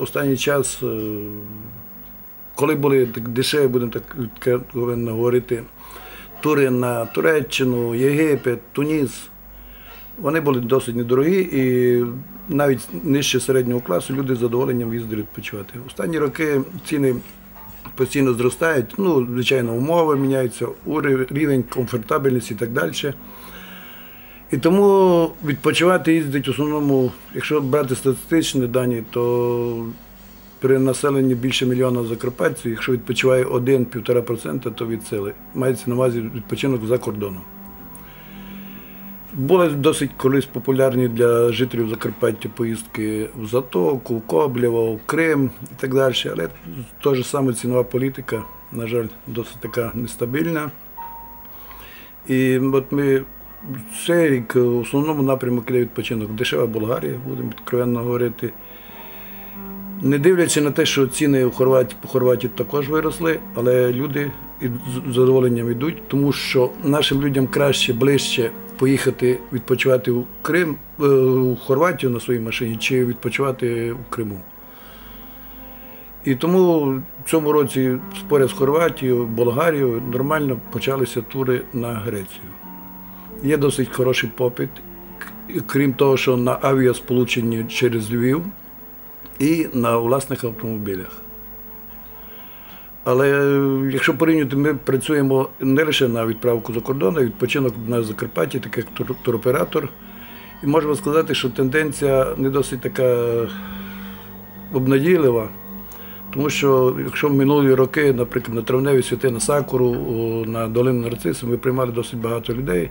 Останній час, е, коли були дешеві, будемо так відкровенно говорити, тури на Туреччину, Єгипет, Туніс, вони були досить недорогі і навіть нижче середнього класу люди з задоволенням їздили відпочивати. Останні роки ціни постійно зростають, ну, звичайно, умови міняються, рівень комфортабельності і так далі. І тому відпочивати їздить в основному, якщо брати статистичні дані, то при населенні більше мільйона закарпатців, якщо відпочиває 1-1,5%, то від сили. Мається на увазі відпочинок за кордоном. Були досить колись популярні для жителів Закарпаття поїздки в Затоку, Коблєво, в Крим і так далі. Але та ж саме цінова політика, на жаль, досить така нестабільна. І от ми цей рік в основному напрямок іде відпочинок. Дешева Болгарія, будемо відкровенно говорити. Не дивлячи на те, що ціни в Хорватії, по Хорватії також виросли, але люди з задоволенням йдуть, тому що нашим людям краще, ближче поїхати відпочивати в Крим, е, в Хорватію на своїй машині, чи відпочивати в Криму. І тому в цьому році поряд з Хорватією, Болгарією нормально почалися тури на Грецію. Є досить хороший попит, крім того, що на авіасполученні через Львів і на власних автомобілях. Але е, якщо порівнювати, ми працюємо не лише на відправку за кордон, а відпочинок на Закарпатті, так як туроператор. І можемо сказати, що тенденція не досить така обнадійлива. Тому що якщо в минулі роки, наприклад, на травневі святи на Сакуру, на долину Нарцису, ми приймали досить багато людей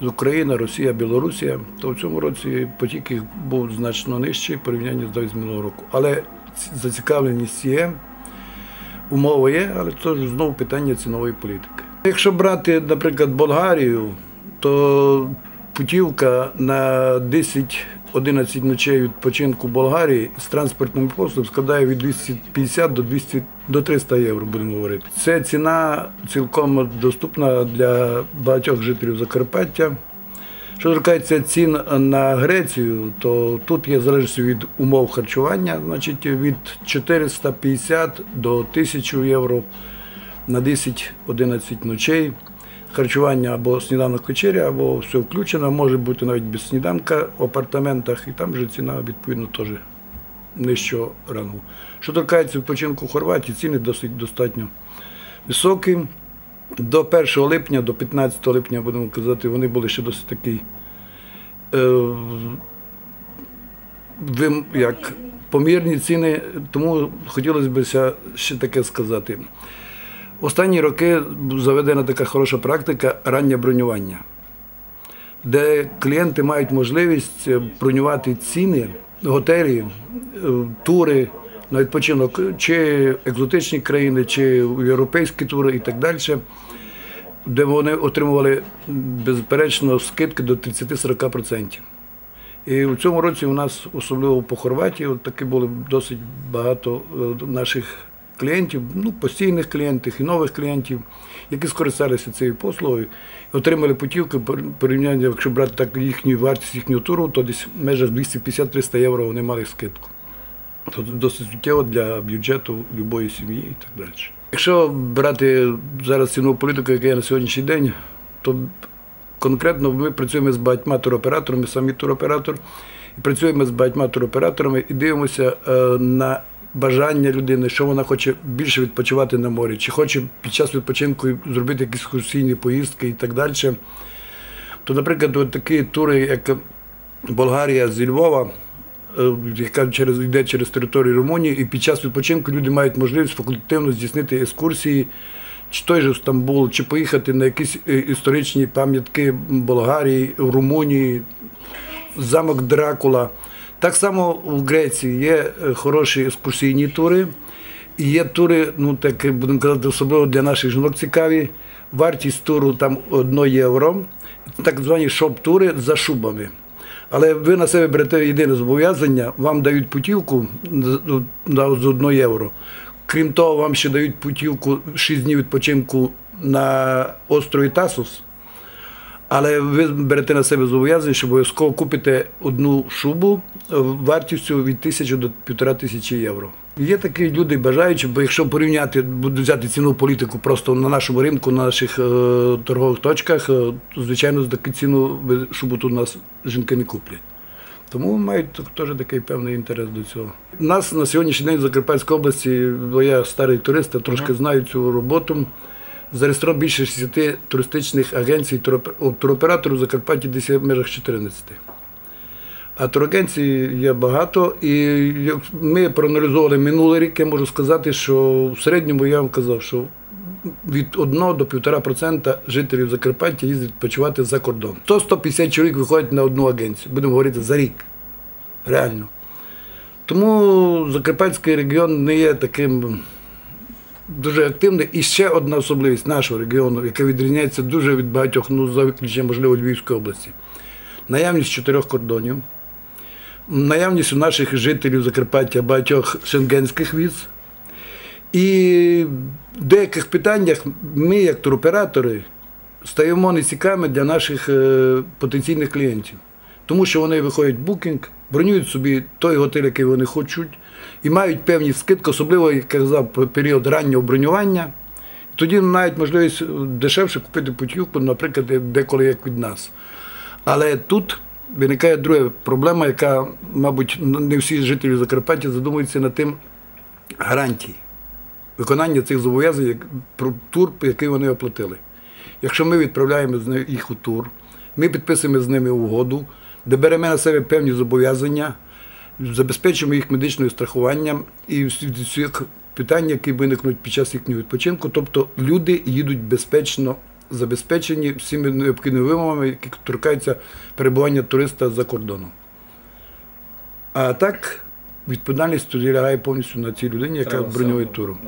з України, Росія, Білорусія, то в цьому році потік їх був значно нижчий в порівнянні з минулого року. Але зацікавленість є, умови є, але це знову питання цінової політики. Якщо брати, наприклад, Болгарію, то путівка на 10-11 ночей відпочинку Болгарії з транспортним послугом складає від 250 до 200 до 300 євро, будемо говорити. Це ціна цілком доступна для багатьох жителів Закарпаття. Що торкається цін на Грецію, то тут є залежність від умов харчування, значить від 450 до 1000 євро на 10-11 ночей. Харчування або сніданок вечеря, або все включено, може бути навіть без сніданка в апартаментах, і там вже ціна відповідно теж нижчого рангу. Що торкається відпочинку в Хорватії, ціни досить достатньо високі. До 1 липня, до 15 липня, будемо казати, вони були ще досить такі е, вим, як помірні ціни, тому хотілося б ще таке сказати. Останні роки заведена така хороша практика раннє бронювання, де клієнти мають можливість бронювати ціни, готелі, е, тури на відпочинок, чи екзотичні країни, чи європейські тури і так далі, де вони отримували безперечно скидки до 30-40%. І в цьому році у нас, особливо по Хорватії, от таки було досить багато е, наших клієнтів, ну, постійних клієнтів і нових клієнтів, які скористалися цією послугою отримали путівки пор- порівняння, якщо брати так їхню вартість їхнього туру, то десь в межах 250-300 євро вони мали скидку. Це досить суттєво для бюджету будь-якої сім'ї і так далі. Якщо брати зараз цінову політику, яка є на сьогоднішній день, то конкретно ми працюємо з багатьма туроператорами, самі туроператор, і працюємо з багатьма туроператорами і дивимося е, на бажання людини, що вона хоче більше відпочивати на морі, чи хоче під час відпочинку зробити якісь екскурсійні поїздки і так далі. То, наприклад, такі тури, як Болгарія зі Львова, яка через йде через територію Румунії, і під час відпочинку люди мають можливість факультативно здійснити екскурсії, чи той же Стамбул, чи поїхати на якісь е, історичні пам'ятки Болгарії, Румунії, замок Дракула. Так само в Греції є е, хороші екскурсійні тури, і є тури, ну так будемо казати, особливо для наших жінок цікаві. Вартість туру там 1 євро, так звані шоп-тури за шубами. Але ви на себе берете єдине зобов'язання, вам дають путівку з з 1 євро. Крім того, вам ще дають путівку 6 днів відпочинку на острові Тасус. Але ви берете на себе зобов'язання, що обов'язково купите одну шубу е, вартістю від тисячі до півтора тисячі євро. Є такі люди бажаючі, бо якщо порівняти, буду взяти ціну політику просто на нашому ринку, на наших е, торгових точках, е, то, звичайно, за таку ціну шубу тут у нас жінки не куплять. Тому мають теж такий певний інтерес до цього. Нас на сьогоднішній день в Закарпатській області, бо я старий турист, я трошки знаю цю роботу. Зареєстровано більше 60 туристичних агенцій, туроператорів в Закарпатті десь в межах 14. А турагенцій є багато, і як ми проаналізували минулий рік, я можу сказати, що в середньому я вам казав, що від 1 до 1,5% жителів Закарпаття їздять відпочивати за кордон. 100-150 чоловік виходять на одну агенцію, будемо говорити за рік. Реально. Тому Закарпатський регіон не є таким дуже активним. І ще одна особливість нашого регіону, яка відрізняється дуже від багатьох, ну за виключенням, можливо, Львівської області. Наявність чотирьох кордонів, наявність у наших жителів Закарпаття багатьох шенгенських віз. І в деяких питаннях ми, як туроператори, стаємо нецікавими для наших е, потенційних клієнтів. Тому що вони виходять в букінг, бронюють собі той готель, який вони хочуть, і мають певні скидки, особливо, як я казав, про період раннього бронювання. Тоді мають можливість дешевше купити путівку, наприклад, деколи як від нас. Але тут виникає друга проблема, яка, мабуть, не всі жителі Закарпаття задумуються над тим гарантії виконання цих зобов'язань як- про тур, який вони оплатили. Якщо ми відправляємо їх у тур, ми підписуємо з ними угоду, де беремо на себе певні зобов'язання, забезпечуємо їх медичним страхуванням і всіх питань, які виникнуть під час їхнього відпочинку. Тобто люди їдуть безпечно, забезпечені всіми необхідними вимогами, які торкаються перебування туриста за кордоном. А так, відповідальність тоді лягає повністю на цій людині, яка бронює туру.